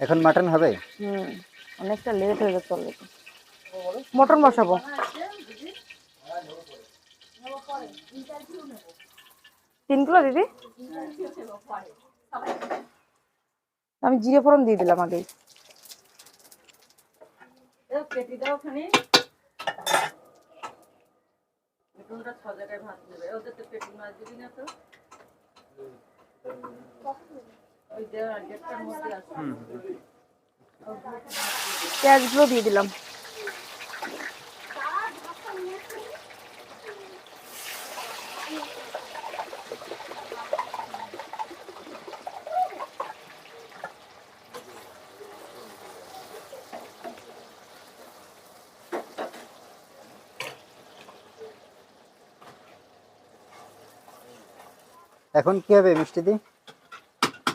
এখন মাটন হবে? হুম অনেকটা লেট হয়ে যাচ্ছে অলরেডি মটন বসাবো। তিন কিলো দিদি? আমি জিরে ফোড়ন দিয়ে দিলাম আগেই। ভাত দেবে ওদের তো পেটি মাছ দিবি না তো? পেঁয়াজগুলো দিয়ে দিলাম। এখন কি হবে মিষ্টি দি?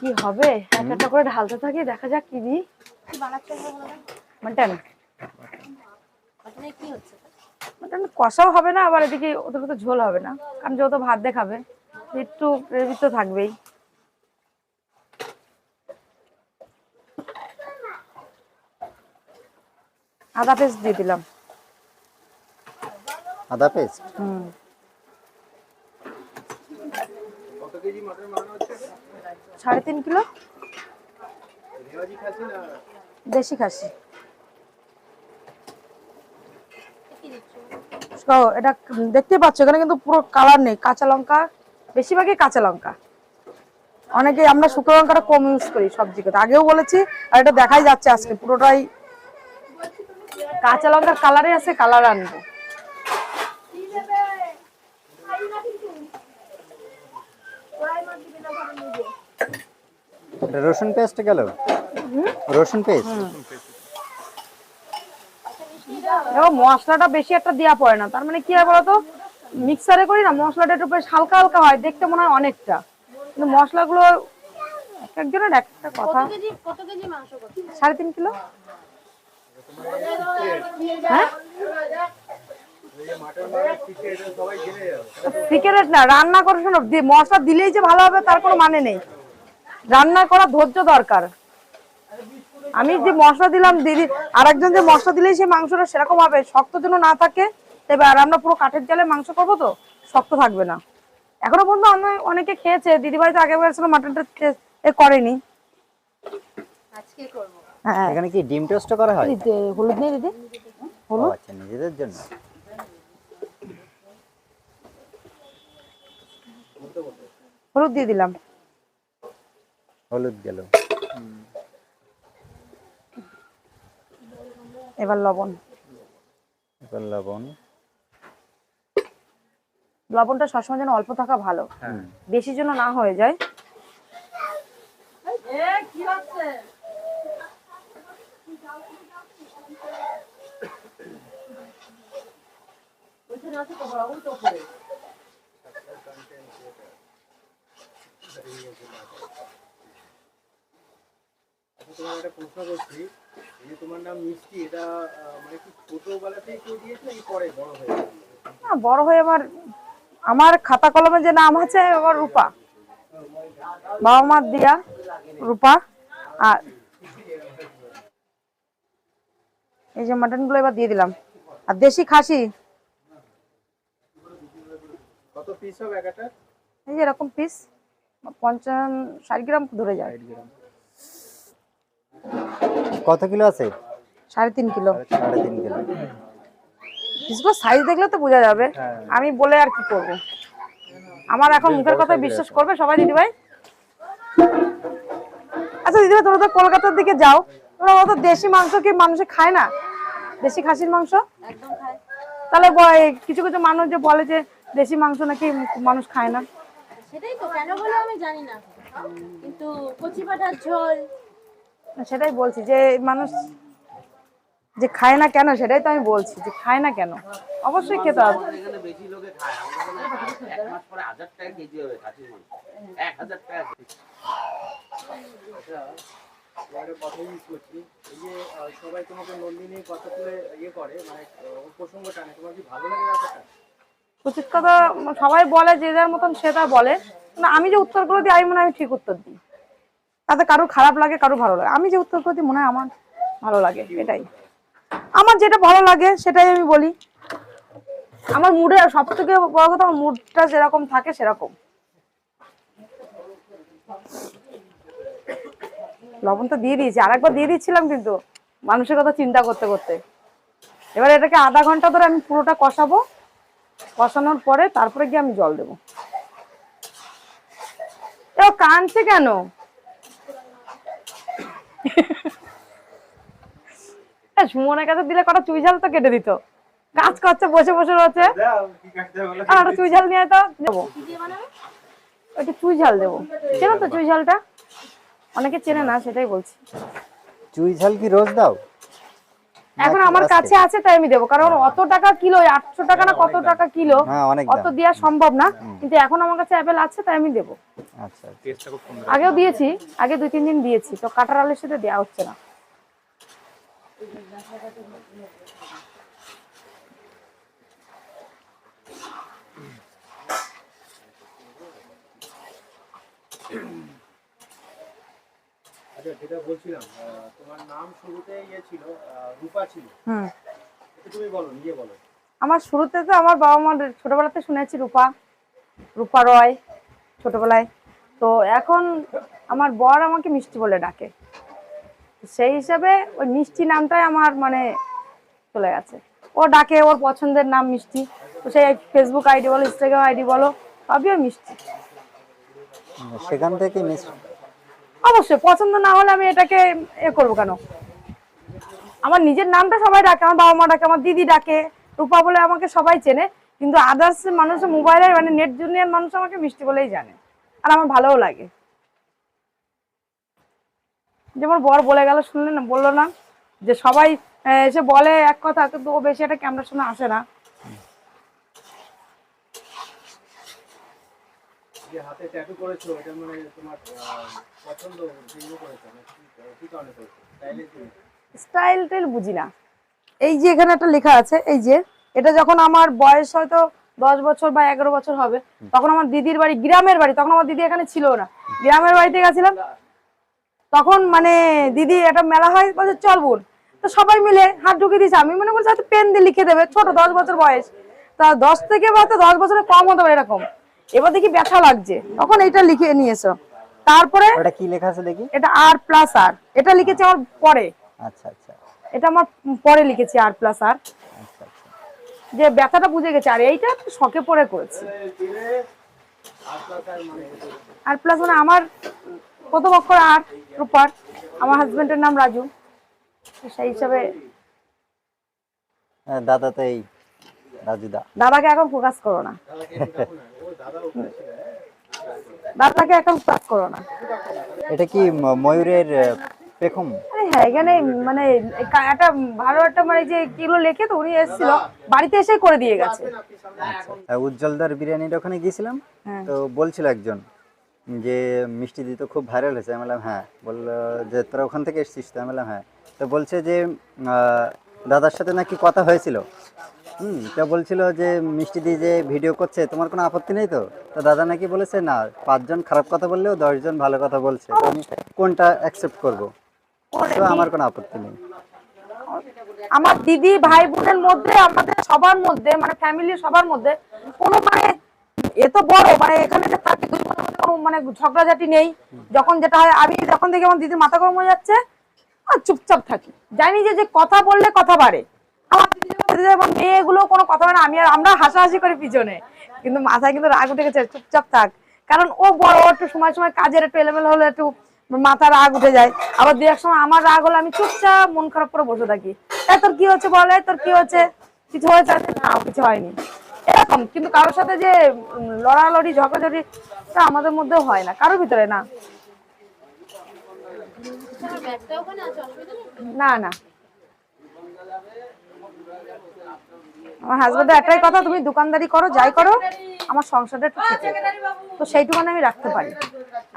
কি হবে? এক একটা করে ঢালতে থাকি দেখা যাক কি দিই। মাটন। মাটন কষাও হবে না আবার এদিকে ওদের তো ঝোল হবে না। কারণ যেহেতু ভাত দেখাবে একটু গ্রেভি তো থাকবেই। আদা পেস্ট দিয়ে দিলাম। আদা পেস্ট? হুম। সাড়ে তিন কিলো? দেশি খাসি। এটা দেখতে পাচ্ছ, এখানে কিন্তু পুরো কালার নেই, কাঁচা লঙ্কা, বেশিরভাগই কাঁচা লঙ্কা। অনেকে আমরা শুকনো লঙ্কাটা কম ইউজ করি সবজি করতে আগেও বলেছি, আর এটা দেখাই যাচ্ছে আজকে, পুরোটাই কাঁচা লঙ্কার কালারে আছে, কালার আনব। রসুন পেস্ট গেল? রসুন পেস্ট? দেখো মশলাটা বেশি একটা দেওয়া পড়ে না। তার মানে কি হয় বলতো? মিক্সারে করি না মশলাটা একটু বেশ হালকা হালকা হয় দেখতে মনে হয় অনেকটা। কিন্তু মশলাগুলো এক একজনের এক একটা কথা। সাড়ে তিন কিলো? হ্যাঁ? সিগারেট না রান্না করে শোনো মশলা দিলেই যে ভালো হবে তার কোনো মানে নেই। রান্না করা ধৈর্য দরকার। আমি যে মশলা দিলাম দিদি আর একজন যে মশলা দিলেই সেই মাংসটা সেরকম হবে শক্ত যেন না থাকে এবার আমরা পুরো কাঠের জালে মাংস করব তো শক্ত থাকবে না। এখনও পর্যন্ত অনে- অনেকে খেয়েছে দিদি ভাই তো আগে বলেছিল মাটনটা করেনি। হ্যাঁ এখানে কি ডিম টোস্ট করা হয়? দিদি, হলুদ নেই দিদি? ও আচ্ছা নিজেদের জন্য। হলুদ দিয়ে দিলাম। হলুদ গেল। এবার লবণ। এবার লবণ। লবণটা সবসময় যেন অল্প থাকা ভালো। হুম। বেশি যেন না হয়ে যায়। এ কি হচ্ছে ওইখানে বড় তো উপরে তোমার একটা প্রশ্ন করছি যে তোমার নাম মিষ্টি এটা মানে কি ছোটবেলাতেই কেউ দিয়েছে নাকি পরে বড় হয়ে গেছে? না, বড় হয়ে আমার আমার খাতা কলমে যে নাম আছে আমার রূপা। বাবা মার দিয়া রূপা আর এই যে মাটনগুলো এবার দিয়ে দিলাম। আর দেশি খাসি। কত পিস হবে একটা? এই যে এরকম পিস পঞ্চান্ন ষাট গ্রাম ধরে যায়। কত কিলো আছে? সাড়ে তিন কিলো। সাড়ে তিন কিলো। পিসগুলো সাইজ দেখলে তো বোঝা যাবে। আমি বলে আর কি করব? আমার এখন মুখের কথা বিশ্বাস করবে সবাই দিদি ভাই আচ্ছা দিদি ভাই তোমরা তো কলকাতার দিকে যাও। তোমরা অত দেশি মাংস কি মানুষে খায় না? দেশি খাসির মাংস? একদম খায়। তাহলে কিছু কিছু মানুষ যে বলে যে দেশি মাংস নাকি মানুষ খায় না। সেটাই তো কেন বলে আমি জানি না। কিন্তু কচি পাঠার ঝোল সেটাই বলছি যে মানুষ যে খায় না কেন সেটাই তো আমি বলছি যে খায় না কেন? অবশ্যই খেতে হবে। আহ, সবাই তোমাকে নন্দিনী কথা তুলে ইয়ে করে মানে প্রসঙ্গ টানে তোমার কি ভালো লাগে ব্যাপারটা? উচিত কথা সবাই বলে যে যার মতন সে তা বলে। না আমি যে উত্তরগুলো দিই আমি মনে হয় আমি ঠিক উত্তর দিই। তাতে কারও খারাপ লাগে, কারও ভালো লাগে। আমি যে উত্তর করতে মনে হয় আমার ভালো লাগে, এটাই। আমার যেটা ভালো লাগে, সেটাই আমি বলি। আমার মুডে সব থেকে বড় কথা, আমার মুডটা যেরকম থাকে, সেরকম। লবণ তো দিয়ে দিয়েছি আর একবার দিয়ে দিচ্ছিলাম কিন্তু মানুষের কথা চিন্তা করতে করতে। এবার এটাকে আধা ঘণ্টা ধরে আমি পুরোটা কষাবো। কষানোর পরে তারপরে গিয়ে আমি জল দেবো। কানছে কেন? সুমনের কাছে দিলে কটা চুইঝাল তো কেটে দিত। কাজ করছে, বসে বসে রয়েছে। আর একটা চুইঝাল নিয়ে তো দেবো। ওইটা দিয়ে বানাবে একটু চুই ঝাল দেবো। চেনো তো চুইঝালটা অনেকে চেনে না, সেটাই বলছি। চুই ঝাল কি রোজ দাও? এখন আমার কাছে আছে তাই আমি দেবো। কারণ অত টাকা কিলো আটশো টাকা না কত টাকা কিলো হ্যাঁ অত দেওয়া সম্ভব না। কিন্তু এখন আমার কাছে অ্যাপেল আছে তাই আমি দেবো। আচ্ছা আগেও দিয়েছি আগে দুই তিন দিন দিয়েছি। তো কাটার আলের সাথে দেওয়া হচ্ছে না। আচ্ছা যেটা বলছিলাম তোমার নাম শুরুতে ইয়ে ছিল রূপা ছিল। হুম। তুমি বলো নিজে বলো। আমার শুরুতে তো আমার বাবা মার ছোটবেলাতে শুনেছি রূপা রূপা রয় ছোটবেলায়। তো এখন আমার বর আমাকে মিষ্টি বলে ডাকে। সেই হিসাবে ওই মিষ্টি নামটাই আমার মানে চলে গেছে। ও ডাকে ওর পছন্দের নাম মিষ্টি। তো সেই ফেসবুক আইডি বলো ইনস্টাগ্রাম আইডি বলো সবই ওই মিষ্টি। সেখান থেকে মিস অবশ্যই, পছন্দ না হলে আমি এটাকে এ করব কেন? আমার নিজের নামটা সবাই ডাকে, আমার বাবা মা ডাকে, আমার দিদি ডাকে, রূপা বলে আমাকে সবাই চেনে, কিন্তু আদার্স মানুষ মোবাইলে মানে নেট দুনিয়ার মানুষ আমাকে মিষ্টি বলেই জানে, আর আমার ভালোও লাগে। যেমন বর বলে গেল শুনলেন না? বলল না যে সবাই এসে বলে এক কথা, কিন্তু ও বেশি একটা ক্যামেরার সামনে আসে না। যে হাতে ট্যাটু করেছ এটা মানে তোমার পছন্দ জন্য করেছ কি- কি কারণে করেছ? স্টাইল টাইল বুঝি না। এই যে এখানে একটা লেখা আছে, এই যে, এটা যখন আমার বয়স হয়তো দশ বছর বা এগারো বছর হবে, তখন আমার দিদির বাড়ি, গ্রামের বাড়ি, তখন আমার দিদি এখানে ছিল না। গ্রামের বাড়িতে গেছিলাম, তখন মানে দিদি একটা মেলা হয়, বলছে, চল বোন। তো সবাই মিলে হাত ঢুকিয়ে দিয়েছে, আমি মনে করছি হয়তো পেন দিয়ে লিখে দেবে, ছোট দশ বছর বয়স। তা দশ থেকে হয়তো দশ বছরের কম হতে পারে এরকম। এবার দেখি ব্যথা লাগছে। তখন এইটা লিখে নিয়েছো। তারপরে ওটা কি লেখা আছে দেখি? এটা আর প্লাস আর এটা লিখেছে আমার পরে। আচ্ছা আচ্ছা। এটা আমার পরে লিখেছি আর প্লাস আর যে ব্যথাটা বুঝে গেছে আর এইটা শখে পড়ে করেছি। আর প্লাস মানে আমার প্রথম অক্ষর আর রূপার। আমার হাজবেন্ডের নাম রাজু। সেই হিসাবে হ্যাঁ, দাদা তো এই রাজুদা দাদাকে এখন ফোকাস করো না। দাদাকে এখন ফোকাস করো না। এটা কি ময়ূরের পেখম? হ্যাঁ এখানে মানে একটা ভালো একটা মানে যে কিলো লেখে তো উনি এসেছিল। বাড়িতে এসে করে দিয়ে গেছে। উজ্জ্বলদার বিরিয়ানির ওখানে গিয়েছিলাম? হ্যাঁ। তো বলছিল একজন যে মিষ্টি দিতে খুব ভাইরাল হয়েছে। আমি বললাম হ্যাঁ। বলল যে তোরা ওখান থেকে এসেছিস? তো আমি বললাম হ্যাঁ। তো বলছে যে দাদার সাথে নাকি কথা হয়েছিল। হুম তো বলছিল যে মিষ্টি দিয়ে যে ভিডিও করছে তোমার কোনো আপত্তি নেই তো? তো দাদা নাকি বলেছে না পাঁচজন খারাপ কথা বললেও দশজন ভালো কথা বলছে তো আমি কোনটা অ্যাকসেপ্ট করব? তো আমার কোনো আপত্তি নেই। আমার দিদি ভাই বোনের মধ্যে আমাদের সবার মধ্যে মানে ফ্যামিলির সবার মধ্যে কোনো মানে এ তো বড় মানে এখানে যে থাকে কোনো মানে ঝগড়াঝাটি নেই। যখন যেটা হয় আমি যখন থেকে আমার দিদির মাথা গরম হয়ে যাচ্ছে চুপচাপ থাকি। জানি যে যে কথা বললে কথা বাড়ে। আমার দিদি দিদি মেয়েগুলো কোনো কথা বলে না, আমি আর আমরা হাসাহাসি করি পিছনে। কিন্তু মাথায় কিন্তু রাগ উঠে গেছে চুপচাপ থাক। কারণ ও বড় একটু সময় সময় কাজের একটু এলোমেলো হলে একটু মাথা রাগ উঠে যায়। আবার দু এক সময় আমার রাগ হলে আমি চুপচাপ মন খারাপ করে বসে থাকি। এ তোর কি হচ্ছে বলে? তোর কি হচ্ছে? কিছু হয়েছে? না কিছু হয়নি। এরকম। কিন্তু কারোর সাথে যে লড়ালড়ি ঝগড়াঝড়ি তা আমাদের মধ্যেও হয় না। কারোর ভিতরে না। না না। আমার হাজবেন্ডের একটাই কথা তুমি দোকানদারি করো যাই করো আমার সংসারটা একটু ঠিক রাখো। তো সেইটুকুন আমি রাখতে পারি।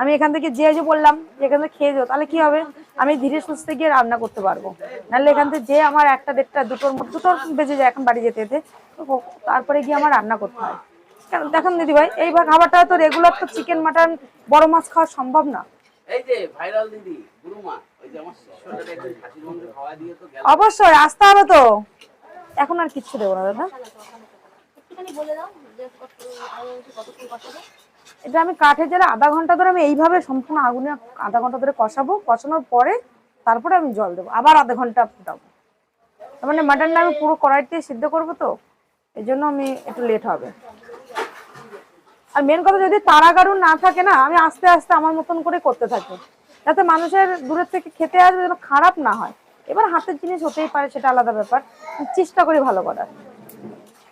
আমি এখান থেকে যে যে বললাম যে এখান থেকে খেয়ে যাও তাহলে কি হবে? আমি ধীরে সুস্থে গিয়ে রান্না করতে পারব। নাহলে এখান থেকে যে আমার একটা দেড়টা দুটোর মধ্যে দুটোর বেজে যায় এখন বাড়ি যেতে যেতে। তারপরে গিয়ে আমার রান্না করতে হয়। কেন? দেখুন দিদি ভাই এইভাবে খাবারটা তো রেগুলার তো চিকেন মাটন বড় মাছ খাওয়া সম্ভব না। এই অবশ্যই আসতে হবে তো। এখন আর কিচ্ছু দেবো না দাদা। এটা আমি কাঠের জালে আধা ঘণ্টা ধরে আমি এইভাবে সম্পূর্ণ আগুনে আধা ঘণ্টা ধরে কষাবো কষানোর পরে তারপরে আমি জল দেবো আবার আধা ঘণ্টা ফুটাবো। তার মানে মাটনটা আমি পুরো কড়াইতে সিদ্ধ করব তো এই জন্য আমি একটু লেট হবে। আর মেন কথা যদি তাড়াগাড়ু না থাকে না আমি আস্তে আস্তে আমার মতন করে করতে থাকি যাতে মানুষের দূরের থেকে খেতে আসবে যেন খারাপ না হয়। এবার হাতের জিনিস হতেই পারে, সেটা আলাদা ব্যাপার। চেষ্টা করি ভালো করার।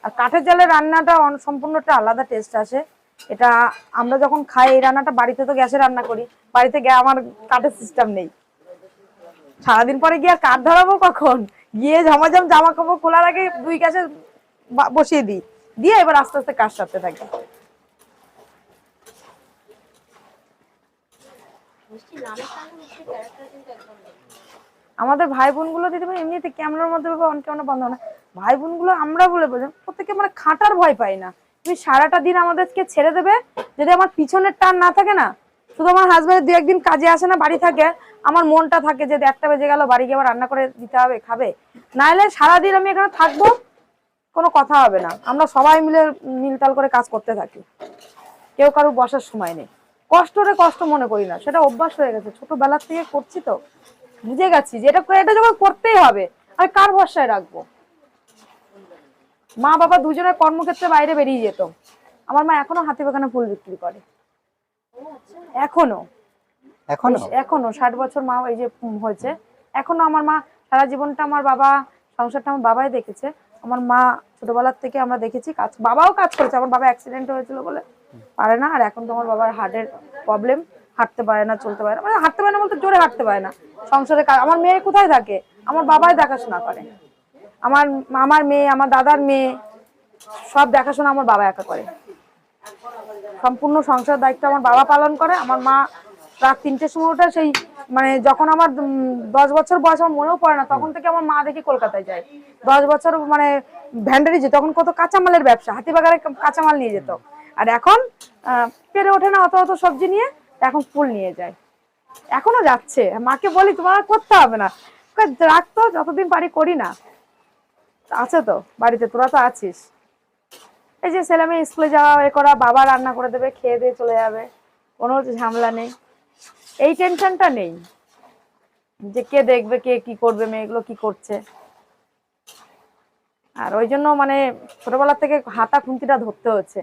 আর কাঠের জালের রান্নাটা সম্পূর্ণটা আলাদা টেস্ট আসে। এটা আমরা যখন খাই, এই রান্নাটা বাড়িতে তো গ্যাসে রান্না করি। বাড়িতে গ্যা আমার কাঠের সিস্টেম নেই। সারাদিন পরে গিয়ে আর কাঠ ধরাবো কখন? গিয়ে ঝমাঝম জামা কাপড় খোলার আগে দুই গ্যাসে বসিয়ে দিই। দিয়ে এবার আস্তে আস্তে কাজ সারতে থাকি। মিষ্টি ক্যারেক্টার কিন্তু আমাদের ভাই বোনগুলো দিদি ভাই এমনিতে ক্যামেরার মধ্যে অন, ক্যামেরা বন্ধ না। ভাই বোনগুলো আমরা বলে বোঝেন প্রত্যেকে মানে খাটার ভয় পাই না। তুমি সারাটা দিন আমাদেরকে ছেড়ে দেবে, যদি আমার পিছনের টান না থাকে না, শুধু আমার হাজব্যান্ড দু একদিন কাজে আসে না, বাড়ি থাকে, আমার মনটা থাকে যে একটা বেজে গেল, বাড়ি গিয়ে আবার রান্না করে দিতে হবে, খাবে। না নাহলে সারাদিন আমি এখানে থাকব, কোনো কথা হবে না। আমরা সবাই মিলে মিলতাল করে কাজ করতে থাকি। কেউ কারোর বসার সময় নেই। কষ্টরে কষ্ট মনে করি না, সেটা অভ্যাস হয়ে গেছে। ছোটবেলার থেকে করছি তো। বুঝে গেছি যে এটা এটা যখন করতেই হবে আমি কার ভরসায় রাখব? মা বাবা দুজনের কর্মক্ষেত্রে বাইরে বেরিয়ে যেত। আমার মা এখনও হাতি বাগানে ফুল বিক্রি করে। এখনও। এখনও? এখনও ষাট বছর মা এই যে হয়েছে। এখনও আমার মা সারা জীবনটা আমার বাবা সংসারটা আমার বাবাই দেখেছে। আমার মা ছোটবেলার থেকে আমরা দেখেছি কাজ বাবাও কাজ করেছে। আমার বাবা অ্যাক্সিডেন্ট হয়েছিল বলে পারে না আর এখন তো আমার বাবার হার্টের প্রবলেম হাঁটতে পারে না, চলতে পারে না। মানে হাঁটতে পারে না বলতে জোরে হাঁটতে পারে না। সংসারে আমার মেয়ে কোথায় থাকে? আমার বাবাই দেখাশোনা করে। আমার আমার মেয়ে, আমার দাদার মেয়ে, সব দেখাশোনা আমার বাবা একা করে। সম্পূর্ণ সংসার দায়িত্ব আমার বাবা পালন করে। আমার মা রাত তিনটের সময় ওঠে, সেই মানে যখন আমার দশ বছর বয়স আমার মনেও পড়ে না, তখন থেকে আমার মা দেখি কলকাতায় যায়। দশ বছর মানে ভ্যান্ডারি যেত তখন কত কাঁচামালের ব্যবসা হাতিবাগারে কাঁচামাল নিয়ে যেত। আর এখন পেরে ওঠে না অত অত সবজি নিয়ে। এখন ফুল নিয়ে যায়। এখনও যাচ্ছে। মাকে বলি, তোমার করতে হবে না। রাখতো যতদিন পারি করি না। আছে তো, বাড়িতে তোরা তো আছিস। এই যে ছেলে মেয়ে স্কুলে যাওয়া এ করা, বাবা রান্না করে দেবে, খেয়ে দিয়ে চলে যাবে। কোনো ঝামেলা নেই। এই টেনশনটা নেই। যে কে দেখবে, কে কি করবে, মেয়েগুলো কি করছে। আর ওই জন্য মানে ছোটবেলা থেকে হাতা খুন্তিটা ধরতে হচ্ছে।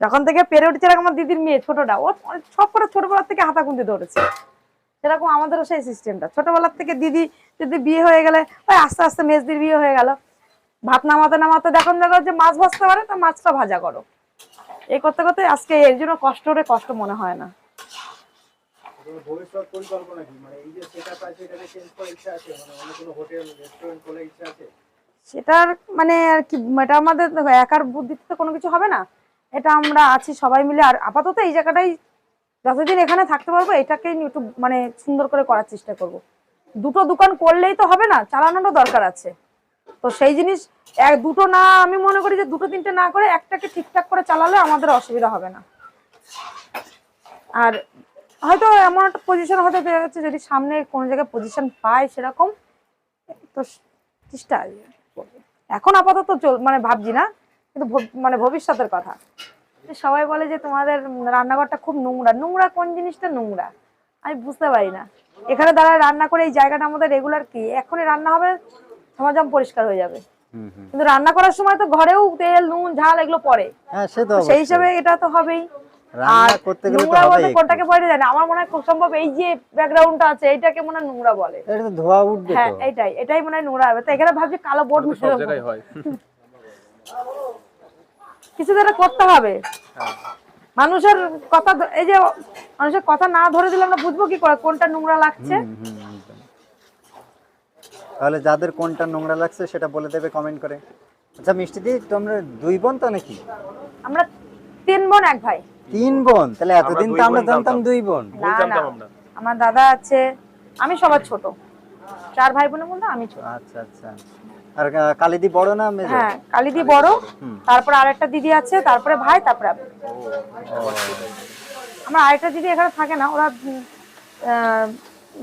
যখন থেকে পেরে উঠছে এরকম আমার দিদির মেয়ে ছোটটা। ও সব করে ছোটবেলার থেকে হাতা খুন্তি ধরেছে। সেরকম আমাদেরও সেই সিস্টেমটা ছোটবেলার থেকে দিদি যদি বিয়ে হয়ে গেলে ওই আস্তে আস্তে মেজদির বিয়ে হয়ে গেল। ভাত নামাতে নামাতে দেখুন দেখো যে মাছ ভাজতে পারে তা মাছটা ভাজা করো। এই করতে করতে আজকে এর জন্য কষ্ট হলে কষ্ট মনে হয় না। মানে মানে সেটার মানে আর কি এটা আমাদের একার বুদ্ধিতে তো কোনো কিছু হবে না। এটা আমরা আছি সবাই মিলে। আর আপাতত এই জায়গাটাই যতদিন এখানে থাকতে পারব, এটাকেই একটু মানে সুন্দর করে করার চেষ্টা করব। দুটো দোকান করলেই তো হবে না, চালানোরও দরকার আছে। তো সেই জিনিস, এক, দুটো না, আমি মনে করি যে দুটো, তিনটে না করে একটাকে ঠিকঠাক করে চালালে আমাদের অসুবিধা হবে না। আর হয়তো এমন একটা পজিশন হয়তো দেখা যাচ্ছে যদি সামনে কোনো জায়গায় পজিশন পাই সেরকম, তো চেষ্টা। এখন আপাতত চল মানে ভাবছি না। কিন্তু মানে ভবিষ্যতের কথা। সবাই বলে যে তোমাদের রান্নাঘরটা খুব নোংরা। নোংরা কোন জিনিসটা নোংরা? আমি বুঝতে পারি না। এখানে দাঁড়ায় রান্না করে এই জায়গাটা আমাদের রেগুলার কি? এখনই রান্না হবে সমাজম পরিষ্কার হয়ে যাবে। কিন্তু রান্না করার সময় তো ঘরেও তেল নুন ঝাল এগুলো পড়ে। হ্যাঁ সেই। হিসাবে এটা তো হবেই। রান্না করতে গেলে তো নোংরা বলতে। কোনটাকে বলে জানি? আমার মনে হয় খুব সম্ভব এই যে ব্যাকগ্রাউন্ডটা আছে এইটাকে মনে হয় নোংরা বলে। এটা তো ধোয়া উঠবে হ্যাঁ তো। এইটাই এটাই মনে হয় নোংরা হবে। তো এখানে ভাবছি কালো বোর্ড সব জায়গায় হয়। কিছু তো একটা করতে হবে। মানুষের কথা এই যে মানুষের কথা না ধরে দিলে আমরা বুঝব কি করে? কোনটা নোংরা লাগছে। তাহলে যাদের কোনটা নোংরা লাগছে সেটা বলে দেবে কমেন্ট করে। আচ্ছা মিষ্টি দি তোমরা দুই বোন তো নাকি? আমরা তিন বোন এক ভাই। তিন বোন? তাহলে এতদিন তো আমরা জানতাম জানতাম। দুই বোন। না না। আমরা। আমার দাদা আছে আমি সবার ছোট। চার ভাই বোনের মধ্যে আমি ছোট। আচ্ছা আচ্ছা। আর কালিদি বড় না মেজো? হ্যাঁ কালিদি বড়। তারপরে আরেকটা দিদি আছে তারপরে ভাই তারপরে আমি। আমার আরেকটা দিদি এখানে থাকে না ওরা আহ,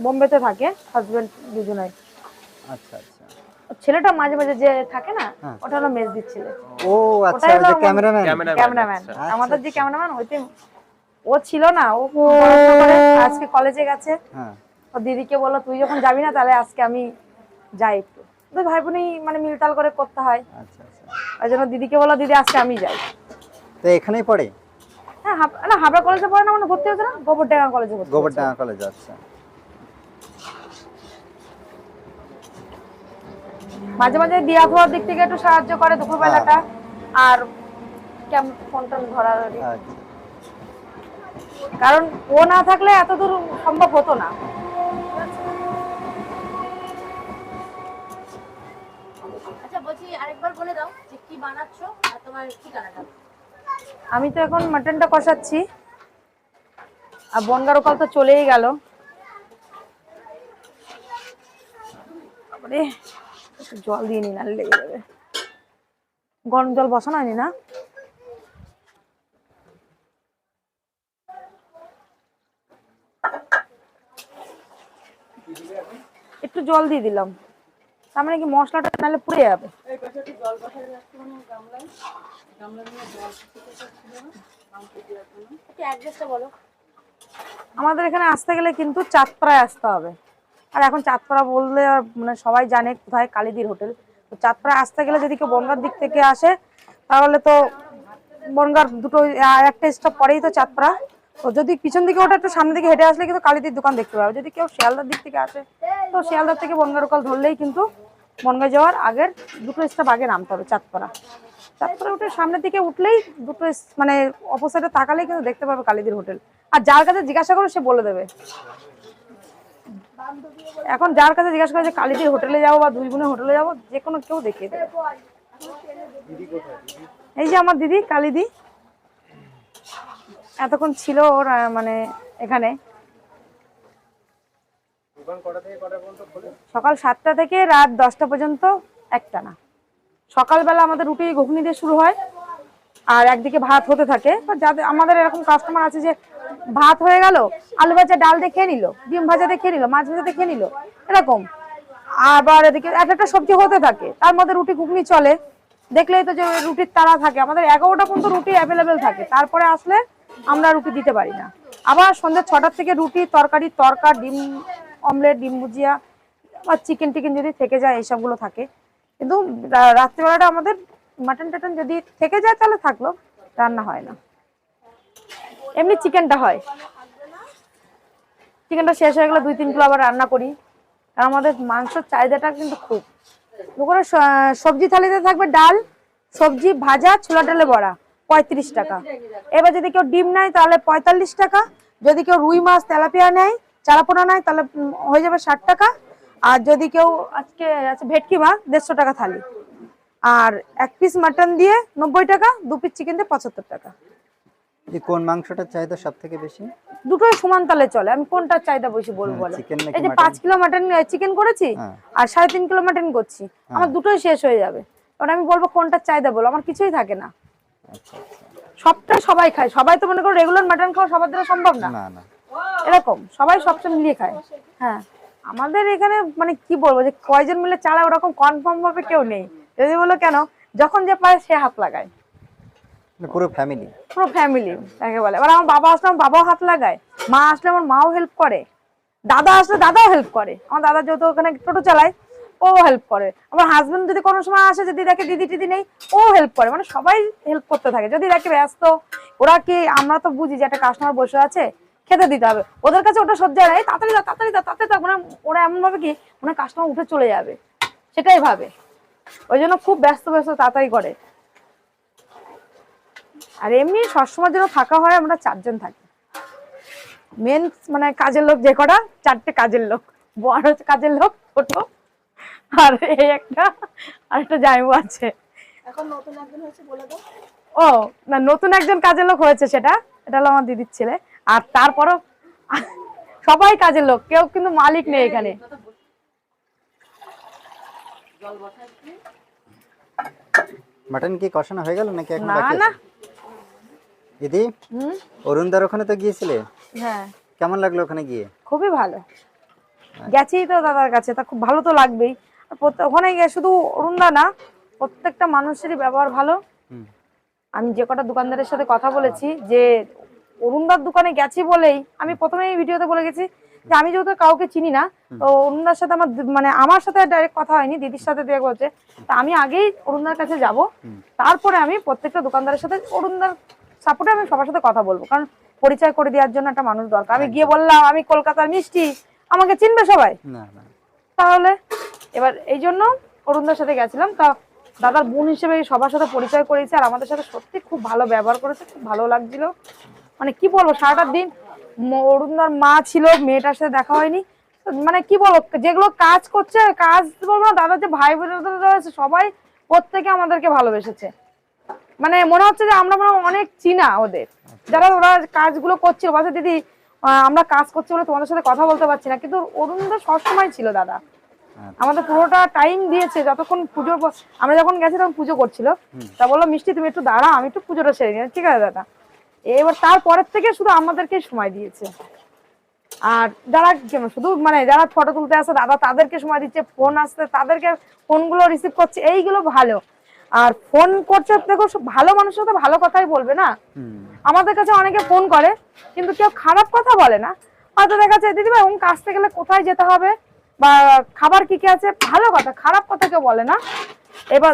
বোম্বেতে থাকে হাজবেন্ড দুজনাই। আচ্ছা আচ্ছা। ছেলেটা মাঝে মাঝে যে থাকে না হ্যাঁ। ওটা হলো মেজ দিচ্ছিল ও আচ্ছা ওই যে ক্যামেরাম্যান? ক্যামেরাম্যান আচ্ছা, আমাদের যে আচ্ছা। ক্যামেরাম্যান হইতে ও ছিল না ও আজকে কলেজে গেছে। হ্যাঁ। ও দিদিকে বলল তুই যখন যাবি না তাহলে আজকে আমি যাই একটু। দুই ভাই বোনই মানে মিলতাল করে করতে হয়। আচ্ছা আচ্ছা। ওই জন্য দিদিকে বলল দিদি আজকে আমি যাই। তো এখানেই পড়ে? হ্যাঁ না হাবড়া কলেজে পড়ে না মানে ভর্তি হয়েছে না? গোবরডাঙ্গা কলেজে ভর্তি গোবরডাঙ্গা কলেজ আচ্ছা। মাঝে মাঝে বিয়া হওয়ার দিক থেকে একটু সাহায্য করে দুপুরবেলাটা। আর ক্যাম ফোন টোন ধরার। আচ্ছা। কারণ ও না থাকলে এত দূর সম্ভব হতো না আচ্ছা আর আমি তো এখন মাটনটা কষাচ্ছি। আর বনগার ওকাল তো চলেই গেল। একটু জল দিয়ে নিন নাহলে লেগে যাবে। গরম জল বসানো হয়নি না? একটু জল দিয়ে দিলাম। তার মানে কি মশলাটা নাহলে পুড়ে যাবে? আমাদের এখানে আসতে গেলে কিন্তু চাঁদপাড়ায় আসতে হবে। আর এখন চাঁদপাড়া বললে মানে সবাই জানে কোথায় কালীদির হোটেল। তো চাঁদপাড়ায় আসতে গেলে যদি কেউ বনগার দিক থেকে আসে তাহলে তো বনগার দুটো একটা স্টপ পরেই তো চাঁদপাড়া। তো যদি পিছন দিকে ওটা একটু সামনে দিকে হেঁটে আসলে কিন্তু কালীদির দোকান দেখতে পাবে। যদি কেউ শিয়ালদার দিক থেকে আসে তো শিয়ালদার থেকে বনগার ওকাল ধরলেই কিন্তু বনগাঁ যাওয়ার আগের দুটো স্টপ আগে নামতে হবে চাঁদপাড়া। চাঁদপাড়া উঠে সামনের দিকে উঠলেই দুটো মানে অপোসাইডে তাকালেই কিন্তু দেখতে পাবে কালীদির হোটেল আর যার কাছে জিজ্ঞাসা করো সে বলে দেবে। এখন যার কাছে জিজ্ঞাসা করে যে কালীদির হোটেলে যাব বা দুই বোনের হোটেলে যাব, যে কোনো কেউ দেখিয়ে দেবে। এই যে আমার দিদি, কালিদি। এতক্ষণ ছিল ওর মানে এখানে দোকান কটা থেকে কটা পর্যন্ত খোলে সকাল সাতটা থেকে রাত দশটা পর্যন্ত একটা না সকালবেলা আমাদের রুটি ঘুগনি দিয়ে শুরু হয় আর একদিকে ভাত হতে থাকে। যাদের আমাদের এরকম কাস্টমার আছে যে ভাত হয়ে গেল, আলু ভাজা, ডাল দিয়ে খেয়ে নিল, ডিম ভাজা দিয়ে খেয়ে নিল, মাছ ভাজা দিয়ে খেয়ে নিল, এরকম। আবার এদিকে এক একটা সবজি হতে থাকে, তার মধ্যে রুটি, ঘুগনি চলে। দেখলেই তো যে রুটির তারা থাকে। আমাদের এগারোটা পর্যন্ত রুটি অ্যাভেলেবেল থাকে। তারপরে আসলে আমরা রুটি দিতে পারি না। আবার সন্ধ্যা ছটার থেকে রুটি, তরকারি, তরকা, ডিম অমলেট, ডিম ভুজিয়া বা চিকেন টিকেন যদি থেকে যায়, এইসবগুলো থাকে। কিন্তু রাত্রিবেলাটা আমাদের মাটন টাটন যদি থেকে যায়, তাহলে থাকল, রান্না হয় না। এমনি চিকেনটা হয়। চিকেনটা শেষ হয়ে গেলে দুই, তিন কিলো আবার রান্না করি। আর আমাদের মাংসের চাহিদাটা কিন্তু খুব। দুপুরে সবজি থালিতে থাকবে ডাল, সবজি ভাজা, ছোলা ডালে বড়া, পঁয়ত্রিশ টাকা। এবার যদি কেউ ডিম নেয়, তাহলে পঁয়তাল্লিশ টাকা। যদি কেউ রুই মাছ, তেলাপিয়া নেয় চারাপোনা নেয় তাহলে হয়ে যাবে ষাট টাকা। আর যদি কেউ আজকে আছে ভেটকি মাছ দেড়শো টাকা থালি। আর এক পিস মাটন দিয়ে নব্বই টাকা দু পিস চিকেন দিয়ে পঁচাত্তর টাকা। কোন মাংসটার চাহিদা সব থেকে বেশি? দুটোই সমান তালে চলে। আমি কোনটার চাহিদা বেশি বলব বলে? এই যে পাঁচ কিলো মাটন চিকেন করেছি হ্যাঁ। আর সাড়ে তিন কিলো মাটন করছি। আমার দুটোই শেষ হয়ে যাবে। এবার আমি বলব কোনটার চাহিদা বলো? আমার কিছুই থাকে না। আচ্ছা আচ্ছা। সবটাই সবাই খায়। সবাই তো মনে করো রেগুলার মাটন খাওয়া সবার দ্বারা সম্ভব না। এরকম সবাই সবসময় মিলিয়ে খায়। হ্যাঁ। আমাদের এখানে মানে কি বলব যে কয়জন মিলে চালায় ওরকম কনফার্ম ভাবে কেউ নেই। যদি বলো কেন যখন যে পারে সে হাত লাগায়। মানে পুরো ফ্যামিলি পুরো ফ্যামিলি তাকে বলে। এবার আমার বাবা আসলে আমার বাবাও হাত লাগায় মা আসলে আমার মাও হেল্প করে। দাদা আসলে দাদাও হেল্প করে। আমার দাদা যেহেতু ওখানে টোটো চালায় ও হেল্প করে। আমার হাজবেন্ড যদি কোনো সময় আসে যদি দেখে দিদি টিদি নেই ও হেল্প করে। মানে সবাই হেল্প করতে থাকে। যদি দেখে ব্যস্ত ওরা কি আমরা তো বুঝি যে একটা কাস্টমার বসে আছে খেতে দিতে হবে। ওদের কাছে ওটা সহ্য হয় এই তাড়াতাড়ি দাও তাড়াতাড়ি দাও তাড়াতাড়ি দাও। মানে ওরা এমন ভাবে কি মানে কাস্টমার উঠে চলে যাবে। সেটাই ভাবে। ওই জন্য খুব ব্যস্ত ব্যস্ত তাড়াতাড়ি করে। আর এমনি সবসময় যেন থাকা হয় আমরা চারজন থাকি। মেন মানে কাজের লোক যে কটা চারটে কাজের লোক। বড় কাজের লোক ছোট। আর এই একটা আর একটা জামাইবু আছে। এখন নতুন একজন হয়েছে বলে দাও। ও না নতুন একজন কাজের লোক হয়েছে সেটা। এটা হলো আমার দিদির ছেলে। আর তারপরও সবাই কাজের লোক কেউ কিন্তু মালিক নেই এখানে। মাটন কি কষানো হয়ে গেল নাকি এখন না বাকি না। দিদি অরুণদার ওখানে তো গিয়েছিলে? হ্যাঁ। কেমন লাগল ওখানে গিয়ে? খুবই ভালো। গেছি তো দাদার কাছে তা খুব ভালো তো লাগবেই। ওখানে গিয়ে শুধু অরুণদা না প্রত্যেকটা মানুষেরই ব্যবহার ভালো। আমি যে কটা দোকানদারের সাথে কথা বলেছি যে অরুণদার দোকানে গেছি বলেই আমি প্রথমে ভিডিওতে বলে গেছি যে আমি যেহেতু কাউকে চিনি না তো অরুণদার সাথে আমার মানে আমার সাথে ডাইরেক্ট কথা হয়নি দিদির সাথে দেখা হচ্ছে তা আমি আগেই অরুণদার কাছে যাব তারপরে আমি প্রত্যেকটা দোকানদারের সাথে অরুণদার সাপোর্টে আমি সবার সাথে কথা বলব। কারণ পরিচয় করে দেওয়ার জন্য একটা মানুষ দরকার। আমি গিয়ে বললাম আমি কলকাতার মিষ্টি আমাকে চিনবে সবাই? তাহলে এবার এই জন্য অরুণদার সাথে গেছিলাম। তা দাদার বোন হিসেবে সবার সাথে পরিচয় করেছে আর আমাদের সাথে সত্যি খুব ভালো ব্যবহার করেছে খুব ভালো লাগছিল। মানে কি বলব সারাটা দিন অরুণদার মা ছিল মেয়েটার সাথে দেখা হয়নি। মানে কি বলব যেগুলো কাজ করছে কাজ বলব না দাদার যে ভাই বোনেরা রয়েছে সবাই প্রত্যেকে আমাদেরকে ভালোবেসেছে। মানে মনে হচ্ছে যে আমরা মনে অনেক চিনা ওদের। যারা ওরা কাজগুলো করছিল বলছে দিদি আমরা কাজ করছি বলে তোমাদের সাথে কথা বলতে পারছি না কিন্তু অরুণদা সবসময় ছিল দাদা। আমাদের পুরোটা টাইম দিয়েছে যতক্ষণ পুজোর আমরা যখন গেছি তখন পুজো করছিল। তা বলল মিষ্টি তুমি একটু দাঁড়া আমি একটু পুজোটা সেরে নিই। ঠিক আছে দাদা। এবার তারপরের থেকে শুধু আমাদেরকে সময় দিয়েছে। আর যারা কেন শুধু মানে যারা ফটো তুলতে আসে দাদা তাদেরকে সময় দিচ্ছে ফোন আসতে তাদেরকে ফোনগুলো রিসিভ করছে এইগুলো ভালো। আর ফোন করছে দেখো ভালো মানুষের সাথে ভালো কথাই বলবে না? আমাদের কাছে অনেকে ফোন করে কিন্তু কেউ খারাপ কথা বলে না। হয়তো দেখা যাচ্ছে দিদি ভাই আসতে গেলে কোথায় যেতে হবে? বা খাবার কি কি আছে? ভালো কথা খারাপ কথা কেউ বলে না। এবার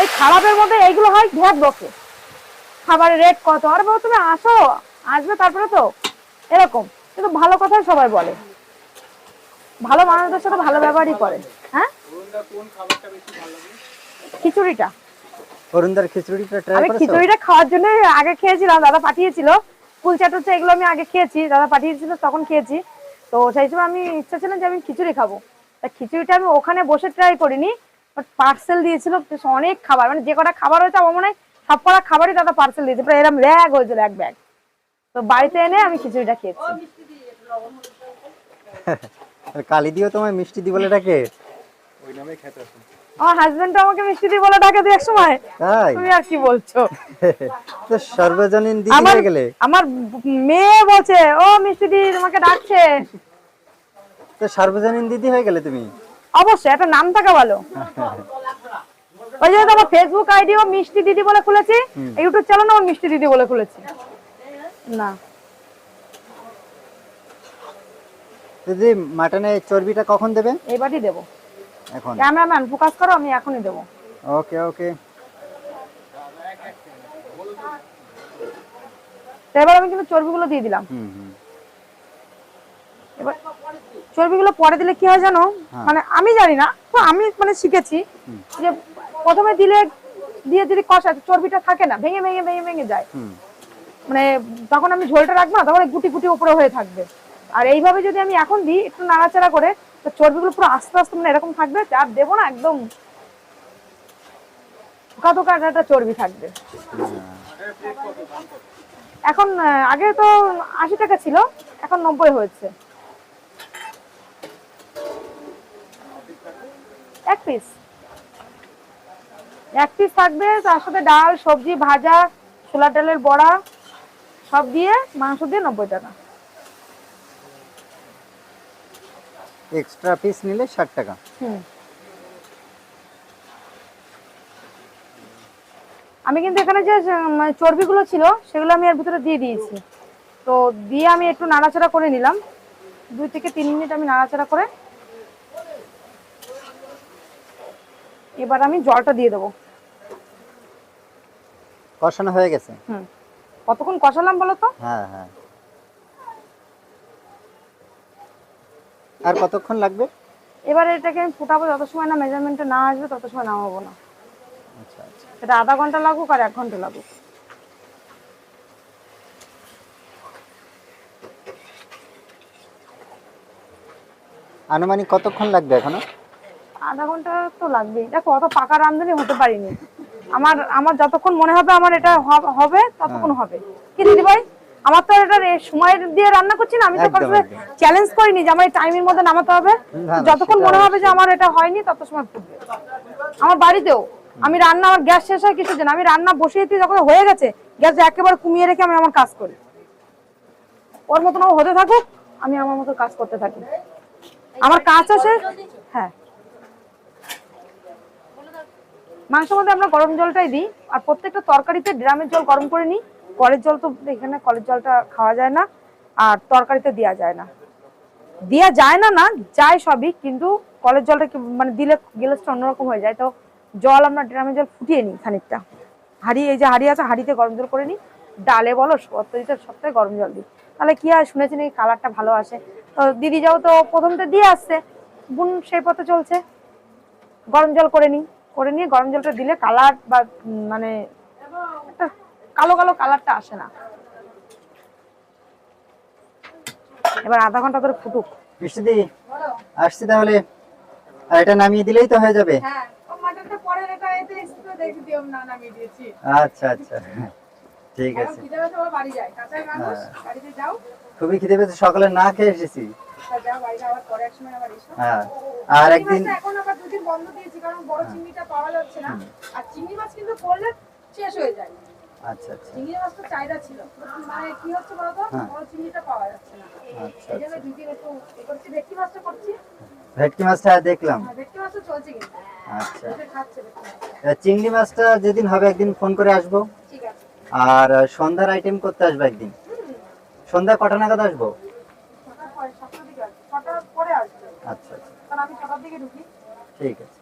ওই খারাপের মধ্যে এইগুলো হয় ভ্যাট বকে খাবারের রেট কত? আর বাবা তুমি আসো। আসবে তারপরে তো এরকম। কিন্তু ভালো কথাই সবাই বলে। ভালো মানুষদের সাথে ভালো ব্যবহারই করে। হ্যাঁ? লাগে অরুণদার খিচুড়িটা ট্রাই আমি খিচুড়িটা খাওয়ার জন্য আগে খেয়েছিলাম দাদা পাঠিয়েছিল। কুলচা টুলচা এগুলো আমি আগে খেয়েছি দাদা পাঠিয়েছিল তখন খেয়েছি। তো সেই সময় আমি ইচ্ছা ছিল যে আমি খিচুড়ি খাব। তা খিচুড়িটা আমি ওখানে বসে ট্রাই করিনি বাট পার্সেল দিয়েছিল অনেক খাবার। মানে যে কটা খাবার হয়েছে আমার মনে হয় সব কটা খাবারই দাদা পার্সেল দিয়েছে প্রায় এরকম ব্যাগ হয়েছিল এক ব্যাগ তো বাড়িতে এনে আমি খিচুড়িটা খেয়েছি। কালি দিও তোমায় মিষ্টি দি বলে ডাকে? ওই নামে খেতে আসুন আমার হাজবেন্ড আমাকে মিষ্টি দিয়ে বলে ডাকে এক সময়। তুমি আর কি বলছো? তো সর্বজনীন হয়ে গেলে? আমার মেয়ে বলছে ও মিষ্টি দি তোমাকে ডাকছে। তো সর্বজনীন দিদি হয়ে গেলে তুমি? অবশ্যই একটা নাম থাকা ভালো। ওই জন্য আমার ফেসবুক আইডিও মিষ্টি দিদি বলে খুলেছি ইউটিউব চ্যানেল আমার মিষ্টি দিদি বলে খুলেছি। না। দিদি মাটনে চর্বিটা কখন দেবে। এখন। ক্যামেরাম্যান ফোকাস করো আমি এখনই দেবো। ওকে ওকে এবার আমি কিন্তু চর্বিগুলো দিয়ে দিলাম। এবার চর্বিগুলো পরে দিলে কি হয় জানো? মানে আমি জানি না তো আমি মানে শিখেছি যে প্রথমে দিলে দিয়ে যদি কষা চর্বিটা থাকে না ভেঙে ভেঙে ভেঙে ভেঙে যায়। মানে তখন আমি ঝোলটা রাখব না তখন গুটি গুটি উপরে হয়ে থাকবে। আর এইভাবে যদি আমি এখন দিই একটু নাড়াচাড়া করে তো চর্বিগুলো পুরো আস্তে আস্তে মানে এরকম থাকবে আর দেবো না একদম একটা চর্বি থাকবে। এখন আগে তো আশি টাকা ছিল এখন নব্বই হয়েছে। এক পিস এক পিস থাকবে তার সাথে ডাল সবজি ভাজা ছোলার ডালের বড়া সব দিয়ে মাংস দিয়ে নব্বই টাকা। এক্সট্রা পিস নিলে ষাট টাকা। হুম। আমি কিন্তু এখানে যে চর্বিগুলো ছিল সেগুলো আমি এর ভিতরে দিয়ে দিয়েছি। তো দিয়ে আমি একটু নাড়াচাড়া করে নিলাম। দুই থেকে তিন মিনিট আমি নাড়াচাড়া করে এবার আমি জলটা দিয়ে দেবো। কষানো হয়ে গেছে। হুম। কতক্ষণ কষালাম বলো তো? হ্যাঁ হ্যাঁ। আর কতক্ষণ লাগবে? এবার এটাকে আমি ফুটাবো যত সময় না মেজারমেন্টে না আসবে তত সময় নামাবো না। আচ্ছা আচ্ছা। সেটা আধা ঘণ্টা লাগুক আর এক ঘণ্টা লাগুক। আনুমানিক কতক্ষণ লাগবে এখনও? আধা ঘণ্টা তো লাগবেই। দেখো অত পাকা রান্ধনি হতে পারিনি। আমার আমার যতক্ষণ মনে হবে আমার এটা হবে ততক্ষণ হবে। কি দিদি ভাই? আমার তো এটা সময় দিয়ে রান্না করছি না আমি তো কাউকে চ্যালেঞ্জ করিনি যে আমার টাইমের মধ্যে নামাতে হবে। না, না, যতক্ষণ মনে হবে যে আমার এটা হয়নি তত সময় ফুটবে আমার বাড়িতেও আমি রান্না আমার গ্যাস শেষ হয় কিছু দিন আমি রান্না বসিয়ে দিয়ে যখন হয়ে গেছে গ্যাস একেবারে কমিয়ে রেখে আমি আমার কাজ করি। ওর মতন হতে থাকুক আমি আমার মতো কাজ করতে থাকি। আমার কাজ আছে হ্যাঁ। মাংসের মধ্যে আমরা গরম জলটাই দিই। আর প্রত্যেকটা তরকারিতে ড্রামের জল গরম করে নিই। কলের জল তো এখানে কলের জলটা খাওয়া যায় না, আর তরকারিতে দেওয়া যায় না। দেওয়া যায় না না, যায় সবই, কিন্তু কলের জলটা মানে দিলে গ্যাসটা অন্যরকম হয়ে যায়। তো জল আমরা ড্রামের জল ফুটিয়ে নিই খানিকটা। হাঁড়ি, এই যে হাঁড়ি আছে, হাঁড়িতে গরম জল করে নিই। ডালে বলো সত্তরিতে সপ্তাহে গরম জল দিই। তাহলে কি হয়, শুনেছি নাকি কালারটা ভালো আসে। তো দিদি যাও তো প্রথমটা দিয়ে আসছে। বোন, সেই পথে চলছে। গরম জল করে নিই। করে নিয়ে গরম জলটা দিলে কালার বা মানে একটা কালো কালো কালারটা আসে না। এবার আধা ঘণ্টা ধরে ফুটুক। মিষ্টি আসছি তাহলে। আর এটা নামিয়ে দিলেই তো হয়ে যাবে। হ্যাঁ আচ্ছা আচ্ছা ঠিক আছে। যাও। খুবই খিদে পেয়েছে সকালে না খেয়ে এসেছি। হ্যাঁ আর একদিন এখন আবার দুদিন বন্ধ দিয়েছি কারণ বড় চিংড়িটা পাওয়া যাচ্ছে না। আর চিংড়ি মাছ কিন্তু করলে শেষ হয়ে যায়। আচ্ছা আচ্ছা। চিংড়ি মাছটা চাহিদা ছিল। মানে কি হচ্ছে বলতো? হ্যাঁ। বড় চিংড়িটা পাওয়া যাচ্ছে না। আচ্ছা এই জন্য দুদিন একটু করছি ভেটকি মাছটা করছি। ভেটকি মাছটা দেখলাম। ভেটকি মাছটা চলছে কিন্তু। আচ্ছা। চিংড়ি মাছটা যেদিন হবে একদিন ফোন করে আসব। ঠিক আছে। আর সন্ধ্যার আইটেম করতে আসব একদিন। সন্ধ্যা কটা নাগাদ আসব? ছটার পরে